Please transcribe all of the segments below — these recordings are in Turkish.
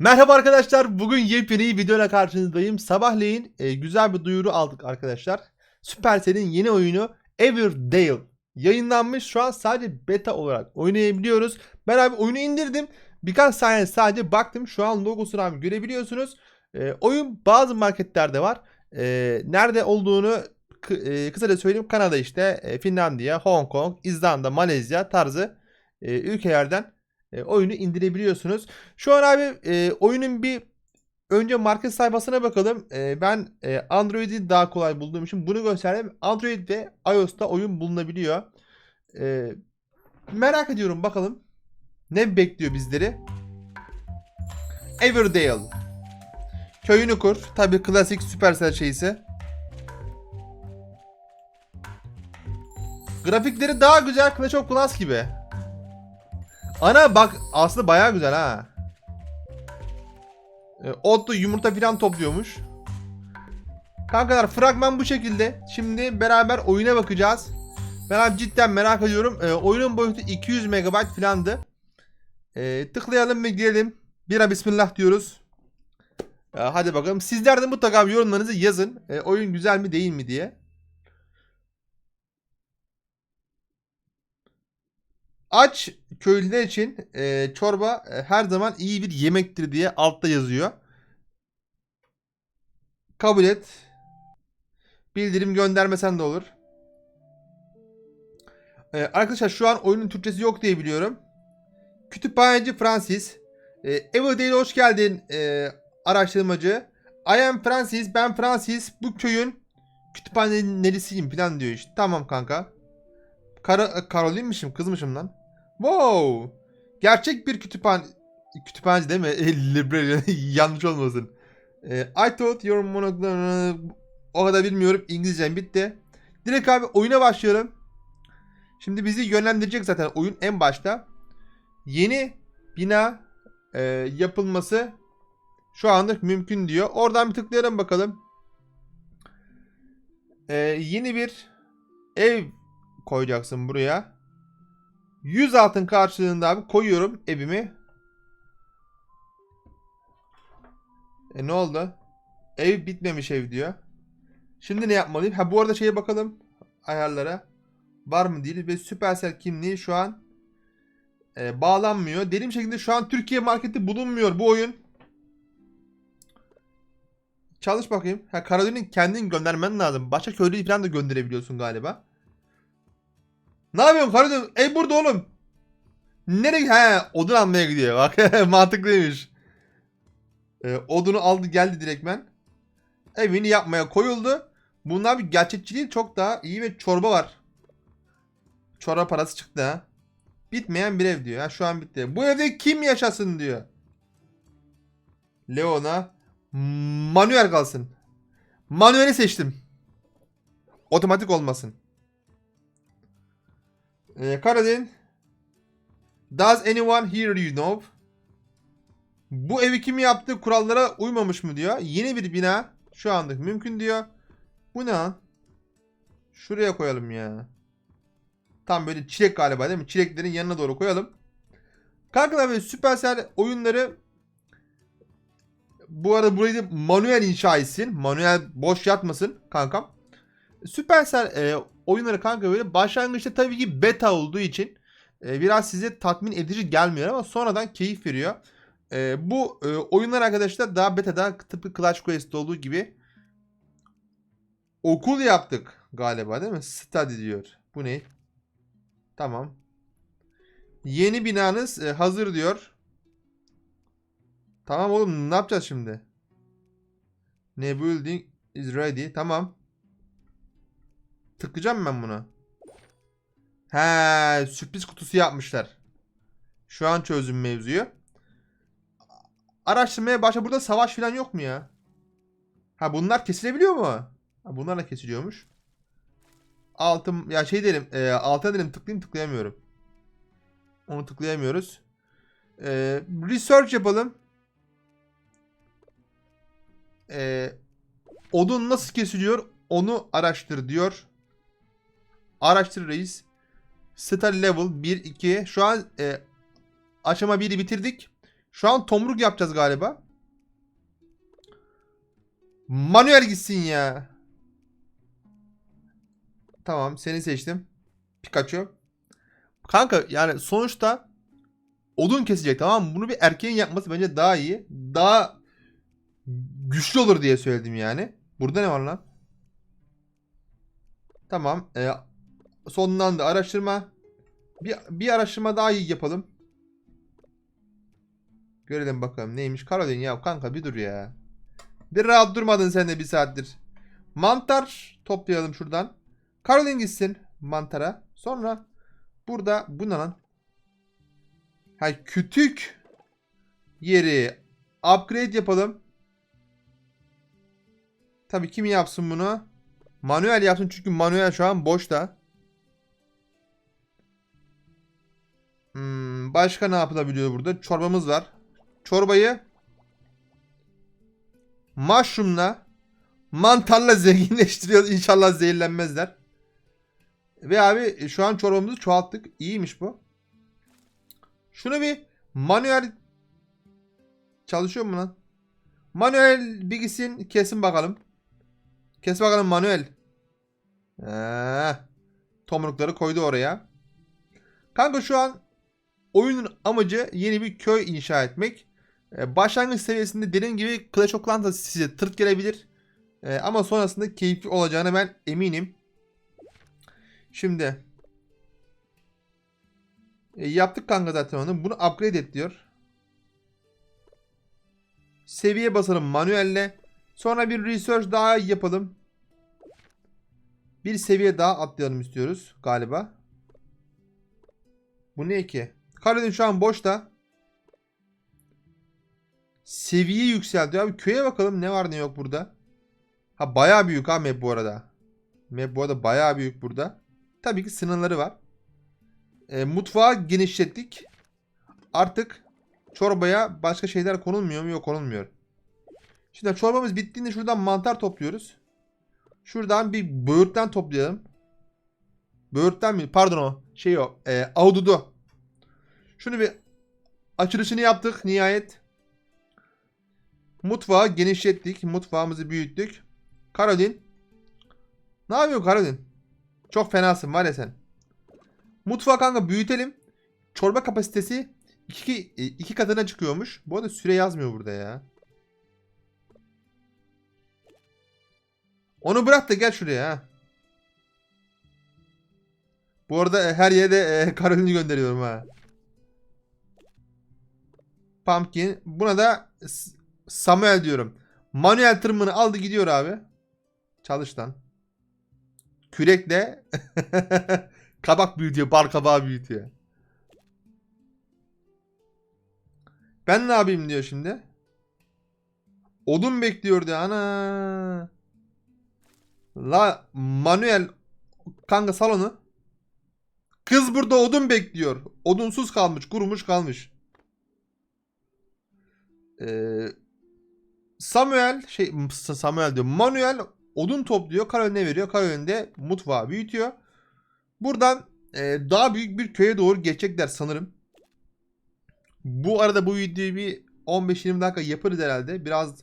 Merhaba arkadaşlar. Bugün yepyeni bir videoyla karşınızdayım. Sabahleyin e, güzel bir duyuru aldık arkadaşlar. Supercell'in yeni oyunu Everdale yayınlanmış. Şu an sadece beta olarak oynayabiliyoruz. Ben abi oyunu indirdim. Birkaç saniye sadece baktım. Şu an logosunu abi görebiliyorsunuz. E, oyun bazı marketlerde var. E, nerede olduğunu e, kısaca söyleyeyim. Kanada işte, e, Finlandiya, Hong Kong, İzlanda, Malezya tarzı e, ülkelerden e, oyunu indirebiliyorsunuz. Şu an abi e, oyunun bir önce market sayfasına bakalım. E, ben e, Android'i daha kolay bulduğum için bunu gösterdim. Android ve iOS'ta oyun bulunabiliyor. E, merak ediyorum bakalım. Ne bekliyor bizleri? Everdale. Köyünü kur. Tabi klasik Supercell şeysi. Grafikleri daha güzel Clash of Clans gibi. Ana bak aslında bayağı güzel ha. E, Otlu yumurta filan topluyormuş. Kankalar fragman bu şekilde. Şimdi beraber oyuna bakacağız. Ben abi cidden merak ediyorum. E, oyunun boyutu 200 MB filandı. E, tıklayalım ve girelim. Bira bismillah diyoruz. E, hadi bakalım. Sizler de mutlaka yorumlarınızı yazın. E, oyun güzel mi değil mi diye. Aç köylüler için e, çorba e, her zaman iyi bir yemektir diye altta yazıyor. Kabul et. Bildirim göndermesen de olur. E, arkadaşlar şu an oyunun Türkçesi yok diye biliyorum. Kütüphaneci Francis. E, Everdale'e hoş geldin e, araştırmacı. I am Francis. Ben Francis. Bu köyün kütüphanelisiyim falan diyor işte. Tamam kanka. Kara, Karolin'mişim kızmışım lan. Wow. Gerçek bir kütüphane kütüphaneci değil mi? Library yanlış olmasın. Ee, I thought your monocle o kadar bilmiyorum. İngilizcem bitti. Direkt abi oyuna başlıyorum. Şimdi bizi yönlendirecek zaten oyun en başta. Yeni bina e, yapılması şu anlık mümkün diyor. Oradan bir tıklayalım bakalım. Ee, yeni bir ev koyacaksın buraya. 100 altın karşılığında abi koyuyorum evimi. E ne oldu? Ev bitmemiş ev diyor. Şimdi ne yapmalıyım? Ha bu arada şeye bakalım. Ayarlara. Var mı değil ve Supercell kimliği şu an e, bağlanmıyor. Dediğim şekilde şu an Türkiye marketi bulunmuyor bu oyun. Çalış bakayım. Ha Karadön'ün kendin göndermen lazım. Başka köylü falan da gönderebiliyorsun galiba. Ne yapıyorsun Karadön? Ey burada oğlum. Nereye? He odun almaya gidiyor. Bak mantıklıymış. Ee, odunu aldı geldi direktmen. Evini yapmaya koyuldu. Bunlar bir gerçekçiliği çok daha iyi ve çorba var. Çorba parası çıktı ha. Bitmeyen bir ev diyor. Ha, şu an bitti. Bu evde kim yaşasın diyor. Leona manuel kalsın. Manueli seçtim. Otomatik olmasın. Ee, Karadin. Does anyone here you know? Bu evi kim yaptı? Kurallara uymamış mı diyor. Yeni bir bina şu anlık mümkün diyor. Bu ne? Şuraya koyalım ya. Tam böyle çilek galiba değil mi? Çileklerin yanına doğru koyalım. Kankalar ve Supercell oyunları bu arada burayı da manuel inşa etsin. Manuel boş yatmasın kankam. Supercell e, oyunları kanka böyle başlangıçta tabii ki beta olduğu için e, biraz size tatmin edici gelmiyor ama sonradan keyif veriyor. E, bu e, oyunlar arkadaşlar daha beta'da tıpkı Clash Quest olduğu gibi okul yaptık galiba değil mi? Study diyor. Bu ne? Tamam. Yeni binanız e, hazır diyor. Tamam oğlum ne yapacağız şimdi? Ne building is ready. Tamam. Tıklayacağım ben buna. He, sürpriz kutusu yapmışlar. Şu an çözdüm mevzuyu. Araştırmaya başla. Burada savaş falan yok mu ya? Ha bunlar kesilebiliyor mu? Ha bunlar da kesiliyormuş. Altım ya şey derim, e, altına derim tıklayayım tıklayamıyorum. Onu tıklayamıyoruz. E, research yapalım. E, odun nasıl kesiliyor onu araştır diyor. Araştır reis. Star level 1 2. Şu an e, aşama 1'i bitirdik. Şu an tomruk yapacağız galiba. Manuel gitsin ya. Tamam seni seçtim. Pikachu. Kanka yani sonuçta odun kesecek tamam mı? Bunu bir erkeğin yapması bence daha iyi. Daha güçlü olur diye söyledim yani. Burada ne var lan? Tamam. E, sondan da araştırma. Bir, bir araştırma daha iyi yapalım. Görelim bakalım neymiş. Karolin ya kanka bir dur ya. Bir rahat durmadın sen de bir saattir. Mantar toplayalım şuradan. Karolin gitsin mantara. Sonra burada bu ne kütük yeri upgrade yapalım. Tabii kim yapsın bunu? Manuel yapsın çünkü manuel şu an boşta. Hmm, başka ne yapılabiliyor burada? Çorbamız var. Çorbayı mushroom'la mantarla zenginleştiriyoruz. İnşallah zehirlenmezler. Ve abi şu an çorbamızı çoğalttık. İyiymiş bu. Şunu bir manuel çalışıyor mu lan? Manuel bir gitsin kesin bakalım. Kes bakalım manuel. Ee, tomrukları koydu oraya. Kanka şu an oyunun amacı yeni bir köy inşa etmek. Ee, başlangıç seviyesinde dediğim gibi Clash of Clans size tırt gelebilir. Ee, ama sonrasında keyifli olacağını ben eminim. Şimdi e, yaptık kanka zaten onu. Bunu upgrade et diyor. Seviye basalım manuelle. Sonra bir research daha yapalım. Bir seviye daha atlayalım istiyoruz galiba. Bu ne ki? Karadeniz şu an boşta. Seviye yükseltiyor. Abi köye bakalım ne var ne yok burada. Ha bayağı büyük ha map bu arada. Map bu arada bayağı büyük burada. Tabii ki sınırları var. E, mutfağı genişlettik. Artık çorbaya başka şeyler konulmuyor mu? Yok konulmuyor. Şimdi çorbamız bittiğinde şuradan mantar topluyoruz. Şuradan bir böğürtlen toplayalım. Böğürtlen mi? Pardon o. Şey o. E, ahududu. Şunu bir açılışını yaptık nihayet. Mutfağı genişlettik. Mutfağımızı büyüttük. Karolin. Ne yapıyorsun Karolin? Çok fenasın var ya sen. Mutfağı kanka büyütelim. Çorba kapasitesi iki, iki katına çıkıyormuş. Bu arada süre yazmıyor burada ya. Onu bırak da gel şuraya. Bu arada e, her yere de e, Karolin'i gönderiyorum ha. Pumpkin. Buna da Samuel diyorum. Manuel tırmını aldı gidiyor abi. Çalış lan. Kürekle kabak büyütüyor. Bar kabağı büyütüyor. Ben ne yapayım diyor şimdi. Odun bekliyor diyor. Ana. La Manuel kanka salonu. Kız burada odun bekliyor. Odunsuz kalmış, kurumuş kalmış. Ee, Samuel şey Samuel diyor. Manuel odun topluyor. Karoline veriyor. Karolin de mutfağı büyütüyor. Buradan e, daha büyük bir köye doğru geçecekler sanırım. Bu arada bu videoyu bir 15-20 dakika yaparız herhalde. Biraz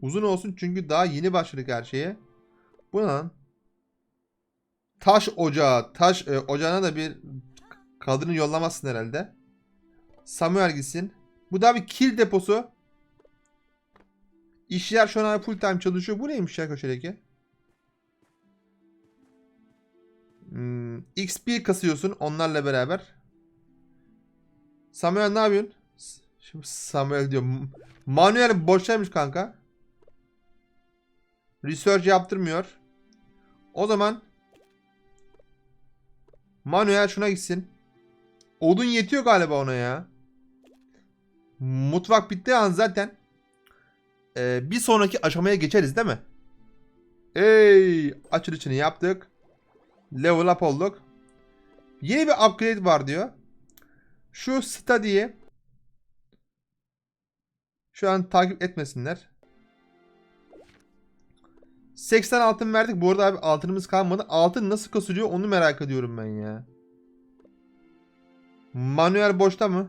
uzun olsun çünkü daha yeni başladık her şeye. Bu ne lan? Taş ocağı. Taş e, ocağına da bir kadını yollamazsın herhalde. Samuel gitsin. Bu da bir kil deposu. İşler şu an full time çalışıyor. Bu neymiş ya köşedeki? Hmm, XP kasıyorsun onlarla beraber. Samuel ne yapıyorsun? Şimdi Samuel diyor. Manuel boşaymış kanka. Research yaptırmıyor. O zaman Manuel şuna gitsin. Odun yetiyor galiba ona ya. Mutfak bittiği an zaten e, bir sonraki aşamaya geçeriz değil mi? Ey açılışını yaptık. Level up olduk. Yeni bir upgrade var diyor. Şu study'yi şu an takip etmesinler. 80 altın verdik. Bu arada abi altınımız kalmadı. Altın nasıl kasılıyor onu merak ediyorum ben ya. Manuel boşta mı?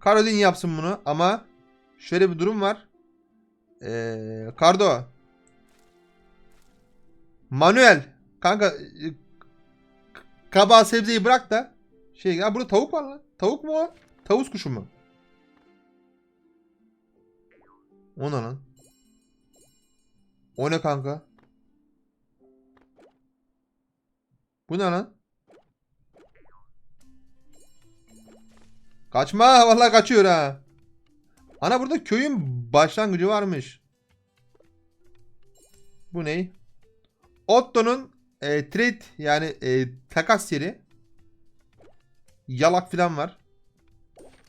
Karodin yapsın bunu ama şöyle bir durum var. Ee, Kardo. Manuel. Kanka e, kabağı sebzeyi bırak da şey ya burada tavuk var lan. Tavuk mu o? Tavus kuşu mu? O ne lan? O ne kanka? Bu ne lan? Kaçma vallahi kaçıyor ha. Ana burada köyün başlangıcı varmış. Bu ne? Otto'nun e, trade yani e, takas yeri. Yalak falan var.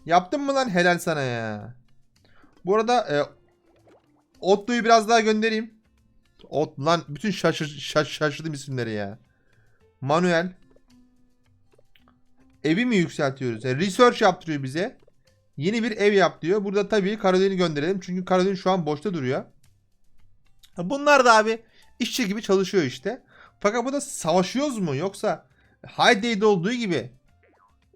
Yaptın mı lan helal sana ya. Bu arada e, Otto'yu biraz daha göndereyim. Ot lan bütün şaşır, şaş, şaşırdım isimleri ya. Manuel. Evi mi yükseltiyoruz? Yani research yaptırıyor bize. Yeni bir ev yap diyor. Burada tabii Karolin'i gönderelim. Çünkü Karolin şu an boşta duruyor. Bunlar da abi işçi gibi çalışıyor işte. Fakat burada savaşıyoruz mu? Yoksa High Day'de olduğu gibi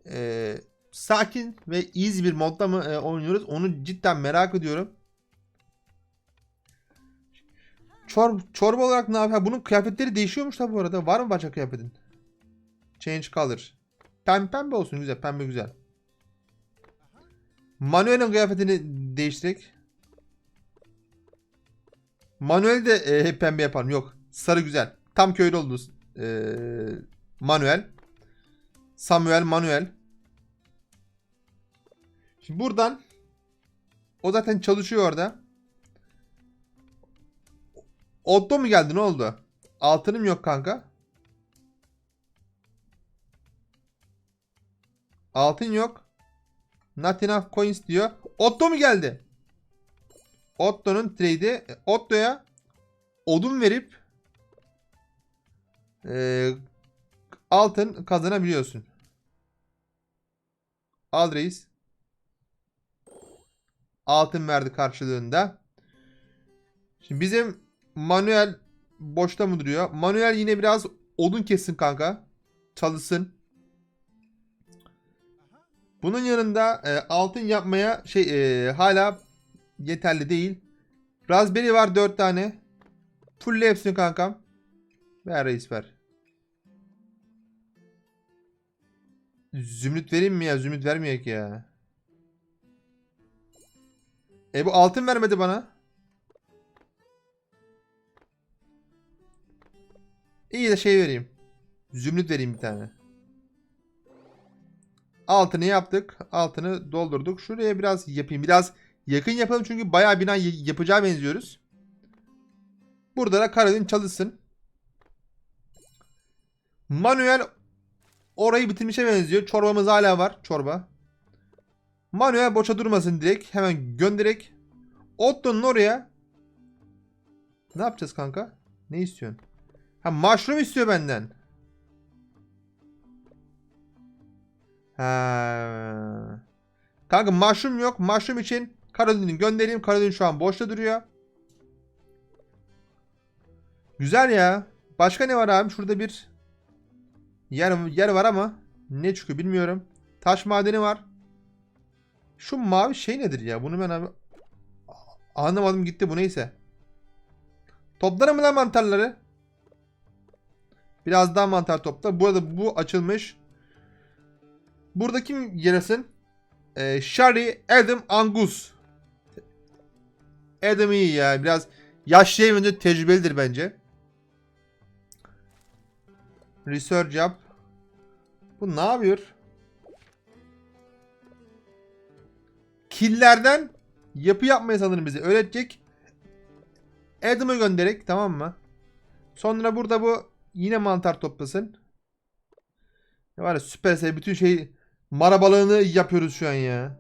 e, sakin ve easy bir modda mı e, oynuyoruz? Onu cidden merak ediyorum. Çor çorba olarak ne yapıyor? Bunun kıyafetleri değişiyormuş da bu arada. Var mı başka kıyafetin? Change color. Pembe pembe olsun güzel. Pembe güzel. Manuel'in kıyafetini değiştirek. Manuel de e, hep pembe yapalım. Yok. Sarı güzel. Tam köylü oldu. E, Manuel. Samuel Manuel. Şimdi buradan o zaten çalışıyor orada. Otto mu geldi ne oldu? Altınım yok kanka. Altın yok. Not enough coins diyor. Otto mu geldi? Otto'nun trade'i Otto'ya odun verip e, altın kazanabiliyorsun. Al. Altın verdi karşılığında. Şimdi bizim Manuel boşta mı duruyor? Manuel yine biraz odun kessin kanka. Çalışsın. Bunun yanında e, altın yapmaya şey e, hala yeterli değil. Raspberry var 4 tane. Full hepsini kankam. Ver reis ver. Zümrüt vereyim mi ya? Zümrüt vermeyek ya. E bu altın vermedi bana. İyi de şey vereyim. Zümrüt vereyim bir tane. Altını yaptık. Altını doldurduk. Şuraya biraz yapayım. Biraz yakın yapalım çünkü bayağı bina yapacağı benziyoruz. Burada da Karadin çalışsın. Manuel orayı bitirmişe benziyor. Çorbamız hala var. Çorba. Manuel boşa durmasın direkt. Hemen gönderek. Otto'nun oraya ne yapacağız kanka? Ne istiyorsun? Ha mushroom istiyor benden. Ha. Kanka mushroom yok. Mushroom için Karolin'i göndereyim. Karolin şu an boşta duruyor. Güzel ya. Başka ne var abi? Şurada bir yer, yer var ama ne çıkıyor bilmiyorum. Taş madeni var. Şu mavi şey nedir ya? Bunu ben abi anlamadım gitti bu neyse. Toplarım lan mantarları? Biraz daha mantar topla. Bu arada bu açılmış. Burada kim yarasın? Ee, Shari Adam Angus. Adam iyi ya. Biraz yaşlı evinde tecrübelidir bence. Research yap. Bu ne yapıyor? Killerden yapı yapmayı sanırım bize öğretecek. Adam'ı göndererek tamam mı? Sonra burada bu yine mantar toplasın. Ne var ya süperse bütün şey mara balığını yapıyoruz şu an ya.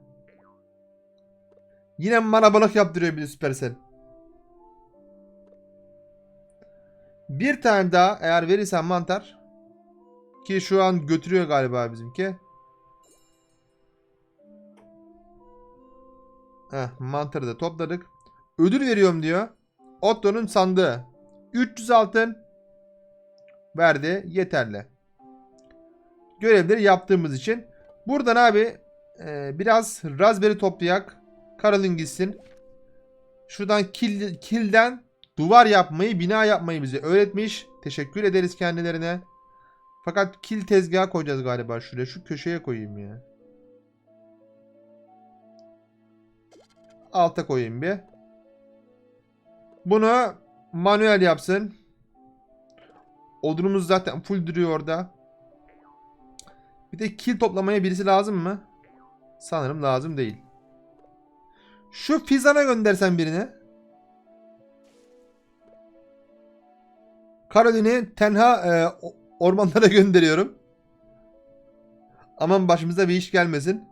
Yine mara balık yaptırıyor bir Supercell. Bir tane daha eğer verirsen mantar ki şu an götürüyor galiba bizimki. Heh, mantarı da topladık. Ödül veriyorum diyor. Otto'nun sandığı. 300 altın verdi. Yeterli. Görevleri yaptığımız için. Buradan abi Ee, biraz raspberry toplayak. Karolin gitsin. Şuradan kil, kilden duvar yapmayı, bina yapmayı bize öğretmiş. Teşekkür ederiz kendilerine. Fakat kil tezgahı koyacağız galiba şuraya. Şu köşeye koyayım ya. Alta koyayım bir. Bunu manuel yapsın. Odunumuz zaten full duruyor orada. Bir de kil toplamaya birisi lazım mı? Sanırım lazım değil. Şu Fizan'a göndersen birini. Karolin'i tenha e, ormanlara gönderiyorum. Aman başımıza bir iş gelmesin.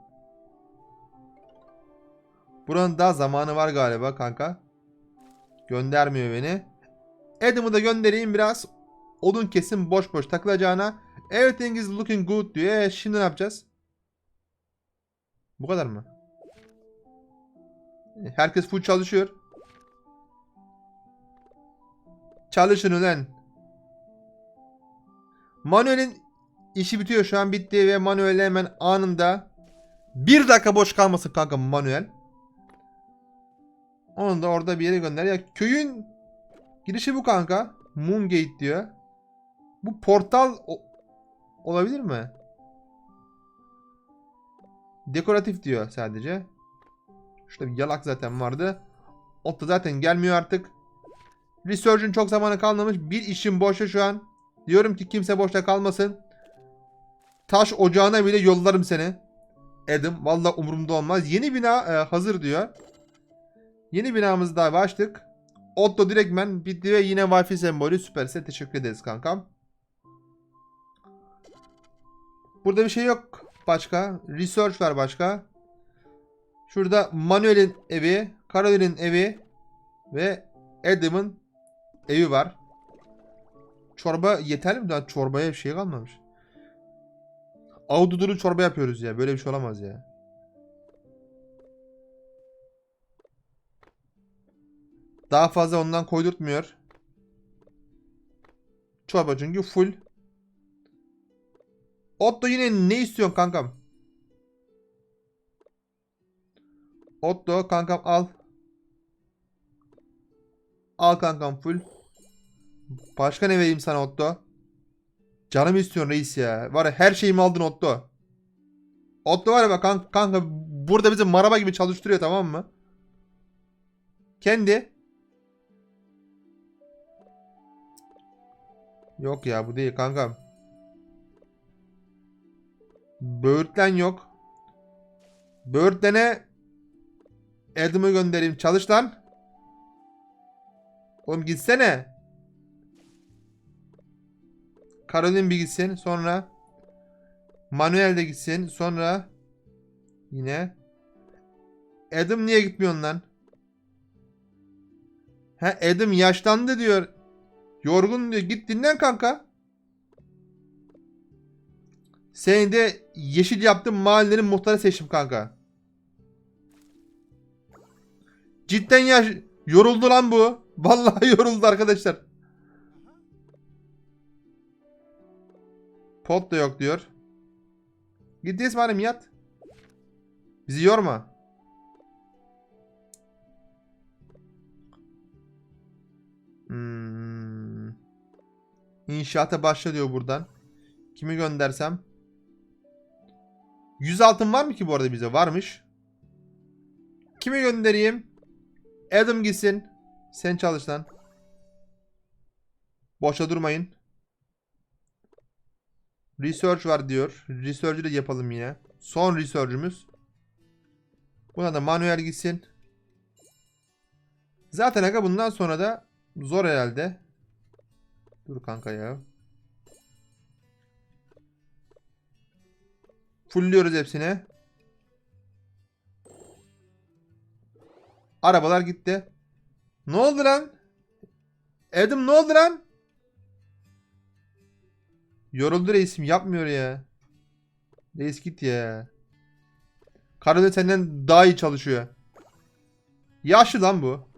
Buranın daha zamanı var galiba kanka. Göndermiyor beni. Adam'ı da göndereyim biraz. Odun kesin boş boş takılacağına. Everything is looking good diyor. E, şimdi ne yapacağız? Bu kadar mı? E, Herkes full çalışıyor. Çalışın ulan. Manuel'in işi bitiyor şu an bitti ve Manuel'e hemen anında bir dakika boş kalmasın kanka Manuel. Onu da orada bir yere gönder. Ya köyün girişi bu kanka. Moongate diyor. Bu portal olabilir mi? Dekoratif diyor sadece. Şurada bir yalak zaten vardı. Otto zaten gelmiyor artık. Research'ın çok zamanı kalmamış. Bir işim boşta şu an. Diyorum ki kimse boşta kalmasın. Taş ocağına bile yollarım seni. Edim. Valla umurumda olmaz. Yeni bina e, hazır diyor. Yeni binamızı daha açtık. Otto direktmen bitti ve yine Wi-Fi sembolü süperse teşekkür ederiz kankam. Burada bir şey yok başka. Research var başka. Şurada Manuel'in evi, Caroline'in evi ve Adam'ın evi var. Çorba yeterli mi? Daha çorbaya bir şey kalmamış. Ahududulu çorba yapıyoruz ya. Böyle bir şey olamaz ya. Daha fazla ondan koydurtmuyor. Çorba çünkü full. Otto yine ne istiyorsun kankam? Otto kankam al. Al kankam full. Başka ne vereyim sana Otto? Canım istiyorsun reis ya. Var ya her şeyimi aldın Otto. Otto var ya bak kanka, kanka burada bizi maraba gibi çalıştırıyor tamam mı? Kendi. Yok ya bu değil kankam. Böğürtlen yok. Böğürtlene Adam'ı göndereyim. Çalış lan. Oğlum gitsene. Caroline bir gitsin. Sonra Manuel de gitsin. Sonra yine Adam niye gitmiyorsun lan? Ha Adam yaşlandı diyor. Yorgun diyor. Git dinlen kanka. Seni de yeşil yaptım mahallenin muhtarı seçtim kanka. Cidden yaş yoruldu lan bu. Vallahi yoruldu arkadaşlar. Pot da yok diyor. Git İsmail'im yat. Bizi yorma. Hmm. İnşaata başla diyor buradan. Kimi göndersem? 100 altın var mı ki bu arada bize? Varmış. Kimi göndereyim? Adam gitsin. Sen çalış lan. Boşa durmayın. Research var diyor. Research'ı da yapalım yine. Son research'ümüz. Buna da manuel gitsin. Zaten aga bundan sonra da zor herhalde. Dur kanka ya. Fullliyoruz hepsini. Arabalar gitti. Ne oldu lan? Adam ne oldu lan? Yoruldu reisim yapmıyor ya. Reis git ya. Karada senden daha iyi çalışıyor. Yaşlı lan bu.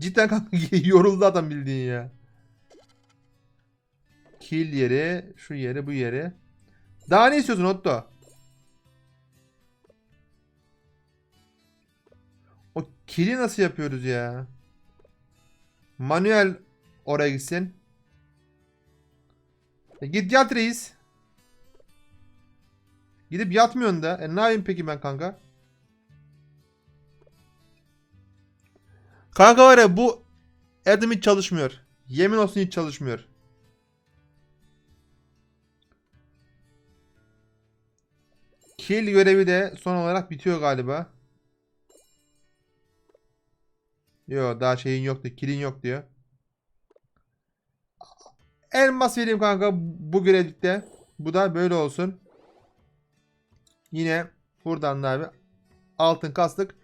Cidden kanka yoruldu adam bildiğin ya. Kill yeri, şu yeri, bu yeri. Daha ne istiyorsun Otto? O kill'i nasıl yapıyoruz ya? Manuel oraya gitsin. E git yat reis. Gidip yatmıyorsun da. E ne yapayım peki ben kanka? Kanka var ya bu Adam hiç çalışmıyor. Yemin olsun hiç çalışmıyor. Kill görevi de son olarak bitiyor galiba. Yo daha şeyin yoktu. Kill'in yok diyor. Elmas vereyim kanka bu görevlikte. Bu da böyle olsun. Yine buradan da abi altın kastık.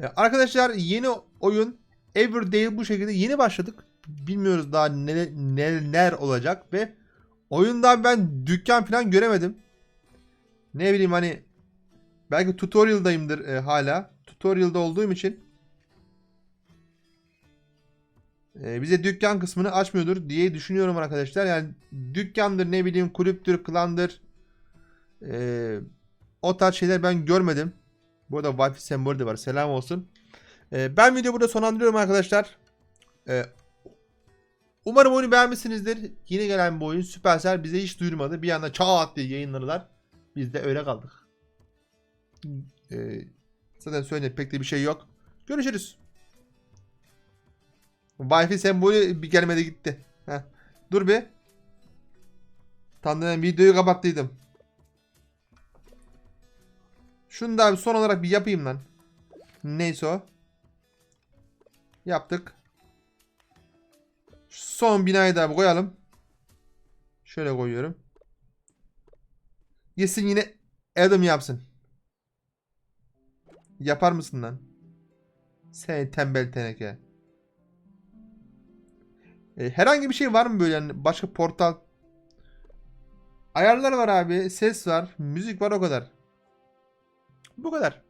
Ee, Arkadaşlar yeni oyun Everyday bu şekilde yeni başladık. Bilmiyoruz daha ne, neler olacak ve oyunda ben dükkan falan göremedim. Ne bileyim hani belki tutorial'dayımdır e, hala. Tutorial'da olduğum için e, bize dükkan kısmını açmıyordur diye düşünüyorum arkadaşlar. Yani dükkandır ne bileyim kulüptür, klandır. E, o tarz şeyler ben görmedim. Bu arada Wi-Fi sembolü de var. Selam olsun. E, ben videoyu burada sonlandırıyorum arkadaşlar. E, umarım oyunu beğenmişsinizdir. Yeni gelen bu oyun Supercell bize hiç duyurmadı. Bir anda çat diye yayınladılar. Biz de öyle kaldık. E, zaten söyleyecek pek de bir şey yok. Görüşürüz. Wi-Fi sembolü bir gelmedi gitti. Heh. Dur bir. Ben videoyu kapattıydım. Şunu da son olarak bir yapayım lan. Neyse o. Yaptık. Son binayı da koyalım. Şöyle koyuyorum. Gitsin yine Adam yapsın. Yapar mısın lan? Sen tembel teneke. E, herhangi bir şey var mı böyle yani başka portal? Ayarlar var abi, ses var, müzik var o kadar. Bu kadar.